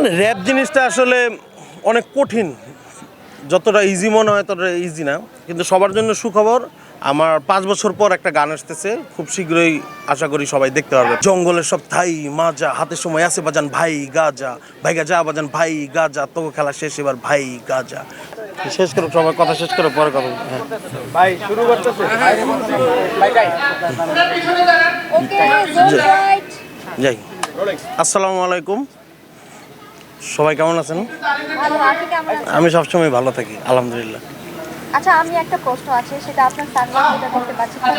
মানে র্যাপ জিনিসটা আসলে অনেক কঠিন। যতটা ইজি মনে হয় ততটা ইজি না। কিন্তু সবার জন্য সুখবর আমার পাঁচ বছর পর একটা গান আসতেছে খুব শীঘ্রই আশা করি সবাই দেখতে পারবে। জঙ্গলের সব থাই মাজা হাতের সময় আছে বাজান ভাই গাজা ভাই গাজা বাজান ভাই গাজা তো খেলা শেষ এবার ভাই গাজা। শেষ করো সবাই কথা শেষ করে পরে কথা বলব। হ্যাঁ ওকে জোন রাইট যাই আসসালামু আলাইকুম। সবাই কেমন আছেন? আপনি কেমন আমি সবসময় ভালো থাকি আলহামদুলিল্লাহ। আচ্ছা আমি একটা প্রশ্ন আছে সেটা আপনার সানগ্লাস যেটা দেখতে পাচ্ছি। খুব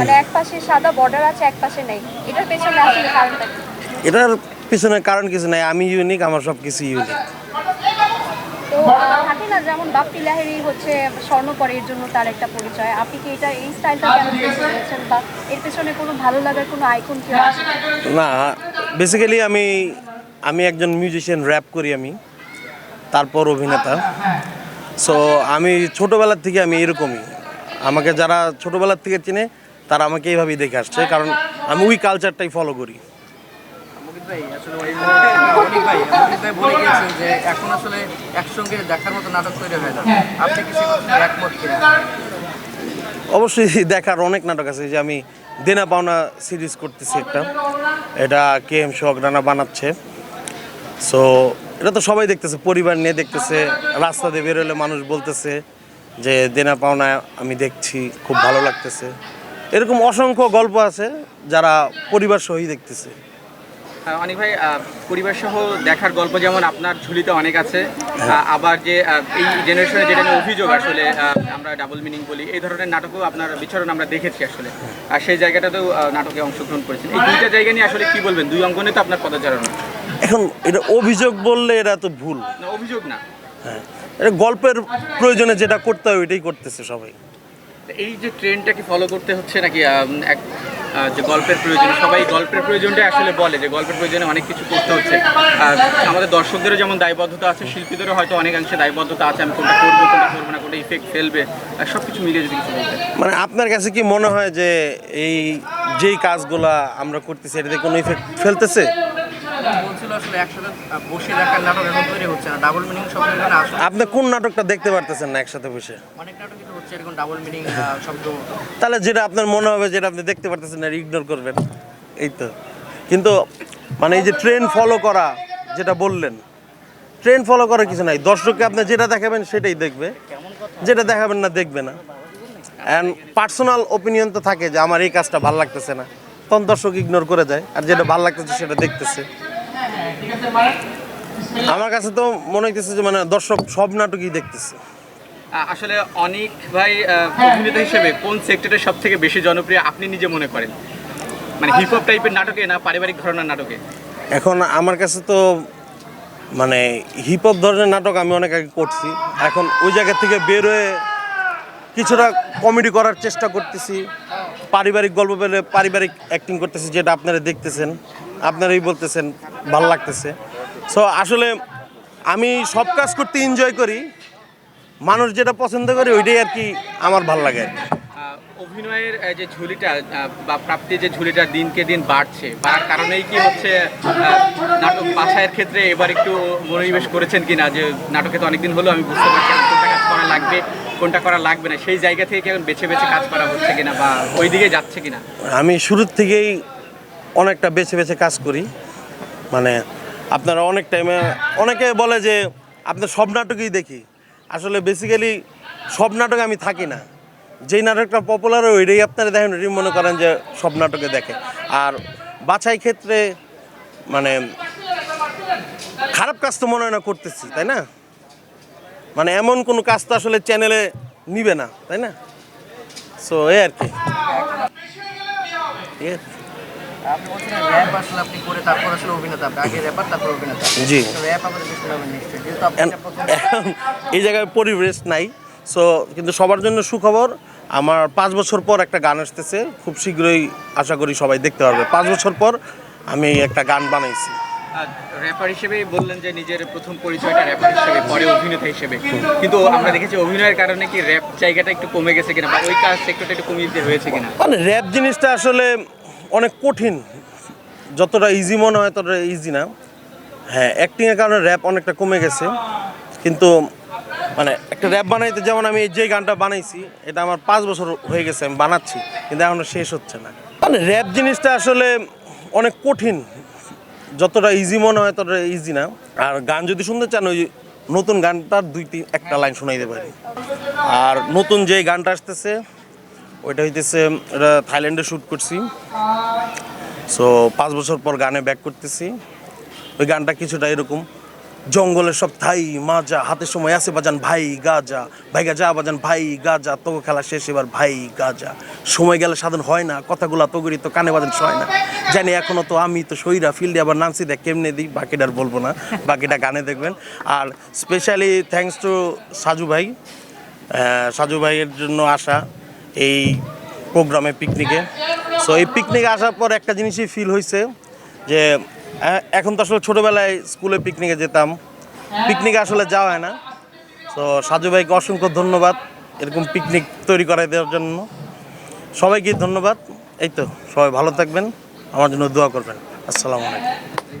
মানে এক পাশে সাদা বর্ডার আছে এক পাশে নেই। এটার পেছনে আসলে কারণটা এটার পিছনে কারণ কিছু নাই আমি ইউনিক আমার সব কিছু ইউনিক তো থাকে না যেমন বাপ্পি লাহিড়ি হচ্ছে স্বর্ণ পরে এর জন্য তার একটা পরিচয়। আপনি কি এটা এই স্টাইলটা কেন বেছে বা এর পেছনে কোনো ভালো লাগার কোনো আইকন কি না বেসিক্যালি আমি আমি একজন মিউজিশিয়ান র্যাপ করি আমি তারপর অভিনেতা। সো আমি ছোটোবেলার থেকে আমি এরকমই। আমাকে যারা ছোটোবেলার থেকে চিনে তারা আমাকে এইভাবেই দেখে আসছে। কারণ আমি ওই কালচারটাই ফলো করি। অবশ্যই দেখার অনেক নাটক আছে। যে আমি দেনা পাওনা সিরিজ করতেছি একটা। এটা কে এম রানা বানাচ্ছে। সো এটা তো সবাই দেখতেছে পরিবার নিয়ে দেখতেছে রাস্তা দিয়ে বেরোলে মানুষ বলতেছে যে দেনা পাওনা আমি দেখছি খুব ভালো লাগতেছে। এরকম অসংখ্য গল্প আছে যারা পরিবার সহই দেখতেছে। অনেক ভাই পরিবার সহ দেখার গল্প যেমন আপনার ঝুলিতে অনেক আছে আহ, আবার যে এই জেনারেশনে যেটা নিয়ে অভিযোগ আসলে আমরা ডাবল মিনিং বলি এই ধরনের নাটকও আপনার বিচরণ আমরা দেখেছি আসলে। আর সেই জায়গাটাতেও নাটকে অংশগ্রহণ করেছেন। এই দুইটা জায়গা নিয়ে আসলে কি বলবেন? দুই অঙ্গনে তো আপনার পদচারণা। এখন এটা অভিযোগ বললে এটা তো ভুল। অভিযোগ না। হ্যাঁ। এটা গল্পের প্রয়োজনে যেটা করতে হয় ওইটাই করতেছে সবাই। এই যে ট্রেনটা কি ফলো করতে হচ্ছে নাকি এক যে গল্পের প্রয়োজন সবাই গল্পের প্রয়োজনটা আসলে বলে যে গল্পের প্রয়োজনে অনেক কিছু করতে হচ্ছে। আর আমাদের দর্শকদেরও যেমন দায়বদ্ধতা আছে শিল্পীদেরও হয়তো অনেকাংশে দায়বদ্ধতা আছে আমি কোনটা করব কোনটা করব না কোনটা ইফেক্ট ফেলবে আর সব কিছু মিলিয়ে যদি কিছু বলতেন মানে আপনার কাছে কি মনে হয় যে এই যেই কাজগুলা আমরা করতেছি এটাতে কোনো ইফেক্ট ফেলতেছে? আসলে একসাথে বসে দেখার নাটক এখন তৈরি হচ্ছে না ডাবল মিনিং শব্দ এখানে আসলে আপনি কোন নাটকটা দেখতে পারতেছেন না একসাথে বসে? অনেক নাটকই তো হচ্ছে এরকম ডাবল মিনিং শব্দ। তাহলে যেটা আপনার মনে হবে যেটা আপনি দেখতে পারতেছেন না ইগনোর করবেন। এই তো। কিন্তু মানে এই যে ট্রেন ফলো করা যেটা বললেন ট্রেন ফলো করার কিছু নাই। দর্শককে আপনি যেটা দেখাবেন সেটাই দেখবে। যেটা দেখাবেন না দেখবে না। অ্যান্ড পার্সোনাল ওপিনিয়ন তো থাকে যে আমার এই কাজটা ভালো লাগতেছে না। তখন দর্শক ইগনোর করে যায় আর যেটা ভালো লাগতেছে সেটা দেখতেছে। আমার কাছে তো মনে হইতেছে যে মানে দর্শক সব নাটকই দেখতেছে। আসলে অনেক ভাই অভিনেতা হিসেবে কোন সেক্টরে সব থেকে বেশি জনপ্রিয় আপনি নিজে মনে করেন? মানে হিপ হপ টাইপের নাটকে না পারিবারিক ঘটনার নাটকে? এখন আমার কাছে তো মানে হিপ হপ ধরনের নাটক আমি অনেক আগে করছি। এখন ওই জায়গা থেকে বের হয়ে কিছুটা কমেডি করার চেষ্টা করতেছি। পারিবারিক গল্প পেলে পারিবারিক অ্যাক্টিং করতেছি যেটা আপনারা দেখতেছেন। আপনারাই বলতেছেন ভালো লাগতেছে। সো আসলে আমি সব কাজ করতে এনজয় করি। মানুষ যেটা পছন্দ করে ওইটাই আর কি আমার ভালো লাগে আর কি। অভিনয়ের যে ঝুলিটা বা প্রাপ্তির যে ঝুলিটা দিনকে দিন বাড়ছে বাড়ার কারণেই কি হচ্ছে নাটক বাছাইয়ের ক্ষেত্রে এবার একটু মনোনিবেশ করেছেন কিনা যে নাটকে তো অনেকদিন হলো আমি বুঝতে পারছি কোনটা কাজ করা লাগবে কোনটা করা লাগবে না সেই জায়গা থেকে কি এখন বেছে বেছে কাজ করা হচ্ছে কিনা বা ওই দিকে যাচ্ছে কিনা? আমি শুরুর থেকেই অনেকটা বেছে বেছে কাজ করি। মানে আপনারা অনেক টাইমে অনেকে বলে যে আপনার সব নাটকই দেখি। আসলে বেসিক্যালি সব নাটকে আমি থাকি না। যেই নাটকটা পপুলার ওইটাই আপনারা দেখেন, ওইটাই মনে করেন যে সব নাটকে দেখে। আর বাছাই ক্ষেত্রে মানে খারাপ কাজ তো মনে হয় না করতেছি, তাই না? মানে এমন কোনো কাজ তো আসলে চ্যানেলে নিবে না, তাই না? সো এই আর কি। জি। এই জায়গায় পরিবেশ নাই। সো কিন্তু সবার জন্য সুখবর আমার পাঁচ বছর পর একটা গান আসতেছে খুব শীঘ্রই আশা করি সবাই দেখতে পারবে। পাঁচ বছর পর আমি একটা গান বানাইছি। র্যাপার হিসেবে বললেন যে নিজের প্রথম পরিচয়টা র্যাপার হিসেবে পরে অভিনেতা হিসেবে। কিন্তু আমরা দেখেছি অভিনয়ের কারণে কি র্যাপ জায়গাটা একটু কমে গেছে কিনা বা ওই কাজ সেক্টরটা একটু কমিয়ে দিতে হয়েছে কিনা? মানে র্যাপ জিনিসটা আসলে অনেক কঠিন। যতটা ইজি মনে হয় ততটা ইজি না। হ্যাঁ অ্যাক্টিংয়ের কারণে র্যাপ অনেকটা কমে গেছে। কিন্তু মানে একটা র্যাপ বানাইতে যেমন আমি যে গানটা বানাইছি, এটা আমার পাঁচ বছর হয়ে গেছে, আমি বানাচ্ছি, কিন্তু এখনও শেষ হচ্ছে না। মানে র্যাপ জিনিসটা আসলে অনেক কঠিন। যতটা ইজি মনে হয় ততটা ইজি না। আর গান যদি শুনতে চান, ওই নতুন গানটার দুই তিন একটা লাইন শোনাইতে পারি। আর নতুন যে গানটা আসতেছে ওইটা হইতেছে এটা থাইল্যান্ডে শ্যুট করছি। সো পাঁচ বছর পর গানে ব্যাক করতেছি। ওই গানটা কিছুটা এরকম, জঙ্গলের সব থাই, মাজা, হাতের সময় আছে বাজান, ভাই, গাজা ভাই গাজা বাজান, ভাই, গাজা তো খেলা শেষ এবার, ভাই, গাজা। সময় গেলে সাধন হয় না, কথাগুলো তগরি তো কানে বাজান সয় না। জানি এখনও তো আমি তো সইরা ফিল্ডে আবার নামছি, দেখ কেমনে দিই, বাকিটা আর বলব না, বাকিটা গানে দেখবেন। আর স্পেশালি থ্যাঙ্কস টু সাজু ভাই সাজু ভাইয়ের জন্য আসা এই প্রোগ্রামে পিকনিকে সো এই পিকনিকে আসার পর একটা জিনিসই ফিল হয়েছে যে এখন তো আসলে ছোটোবেলায় স্কুলে পিকনিকে যেতাম। পিকনিকে আসলে যাওয়া হয় না। তো সাজু ভাইকে অসংখ্য ধন্যবাদ এরকম পিকনিক তৈরি করে দেওয়ার জন্য। সবাইকে ধন্যবাদ। এই তো, সবাই ভালো থাকবেন। আমার জন্য দোয়া করবেন। আসসালামু আলাইকুম।